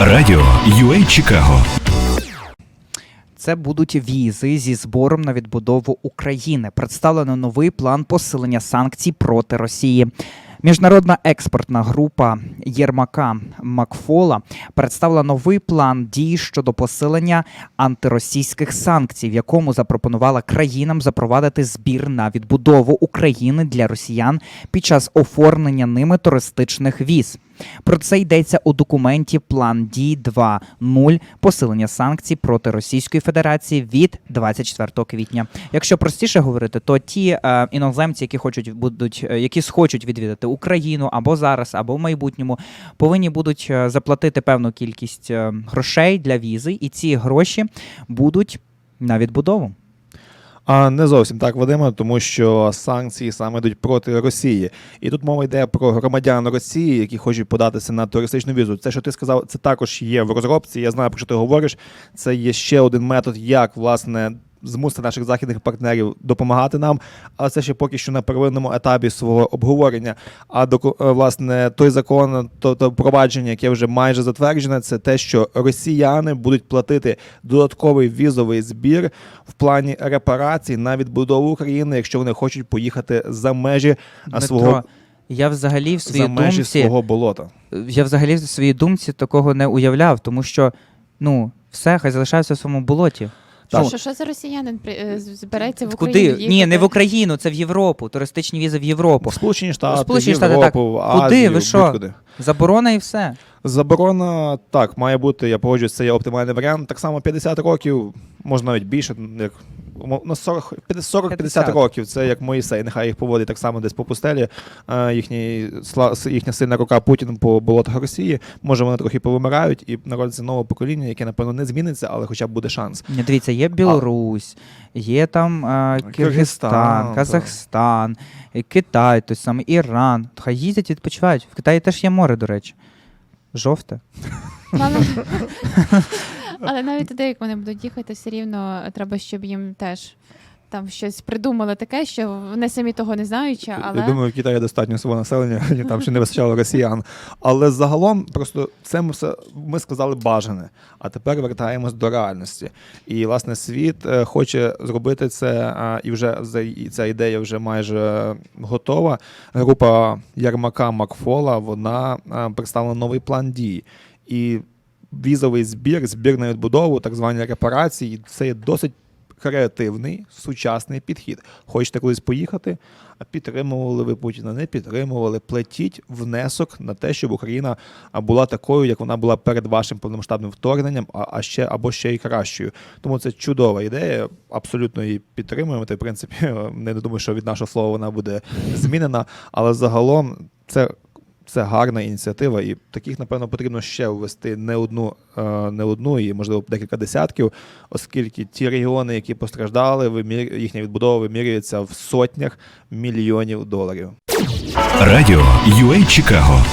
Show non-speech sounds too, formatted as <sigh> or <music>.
Радіо UA Чикаго Це будуть візи зі збором на відбудову України. Представлено новий план посилення санкцій проти Росії. Міжнародна експортна група Єрмака Макфола представила новий план дій щодо посилення антиросійських санкцій, в якому запропонувала країнам запровадити збір на відбудову України для росіян під час оформлення ними туристичних віз. Про це йдеться у документі План дій 2.0 посилення санкцій проти Російської Федерації від 24 квітня. Якщо простіше говорити, то ті е, іноземці, які хочуть будуть, е, які схочуть відвідати Україну або зараз, або в майбутньому, повинні будуть е, заплатити певну кількість е, грошей для візи, і ці гроші будуть на відбудову. А не зовсім так, Вадиме, тому що санкції саме йдуть проти Росії. І тут мова йде про громадян Росії, які хочуть податися на туристичну візу. Це, що ти сказав, це також є в розробці. Я знаю, про що ти говориш. Це є ще один метод, як власне. Змусити наших західних партнерів допомагати нам, але це ще поки що на первинному етапі свого обговорення. А доку- е, власне той закон, то, то провадження, яке вже майже затверджене, це те, що росіяни будуть платити додатковий візовий збір в плані репарацій на відбудову України, якщо вони хочуть поїхати за межі Дмитро, свого я взагалі в своїй за межі думці свого болота. я взагалі в своїй думці такого не уявляв, тому що ну все, хай залишається в своєму болоті. Так. Ну, Що, що за росіянин при- е, з- збирається в Куди? Україну Ні, не їхати? в Україну, це в Європу. Туристичні візи в Європу. В Сполучені Штати, Сполучені в Штати, Європу, в Куди? Азію, Ви що? будь-куди. Заборона і все. Заборона так має бути. Я погоджуюсь, це є оптимальний варіант. Так само 50 років, можна навіть більше, як на 40 50 років. Це як Моїсей. Нехай їх поводить так само десь по пустелі. А, їхній їхня сильна рука Путін по болотах Росії. Може, вони трохи повимирають і народиться нове покоління, яке напевно не зміниться, але хоча б буде шанс. Дивіться, є Білорусь, є там е, Киргизстан, Киргизстан. Казахстан, Китай, той самий Іран. Хай їздять, відпочивають. В Китаї теж є море, до речі. Жовте. <laughs> Але, навіть туди, як вони будуть їхати, все рівно треба, щоб їм теж там щось придумали таке, що вони самі того не знаючи, але Я думаю, в Китаї достатньо свого населення, <laughs> і там ще не вистачало росіян. Але загалом, просто це ми все ми сказали бажане. А тепер вертаємось до реальності. І власне світ е, хоче зробити це, і вже і ця ідея вже майже готова. Група Ярмака Макфола вона представила новий план дій. І візовий збір, збір на відбудову, так звані репарації, це є досить креативний сучасний підхід. Хочете колись поїхати? А підтримували ви Путіна, не підтримували. Платіть внесок на те, щоб Україна була такою, як вона була перед вашим повномасштабним вторгненням, а, а ще або ще й кращою. Тому це чудова ідея. Абсолютно її підтримуємо. Та, в принципі, <laughs> не думаю, що від нашого слова вона буде змінена. Але загалом це. Це гарна ініціатива, і таких, напевно, потрібно ще ввести не одну, е, не одну і, можливо, декілька десятків, оскільки ті регіони, які постраждали, вимір... їхня відбудова вимірюється в сотнях мільйонів доларів. Радіо UA Чикаго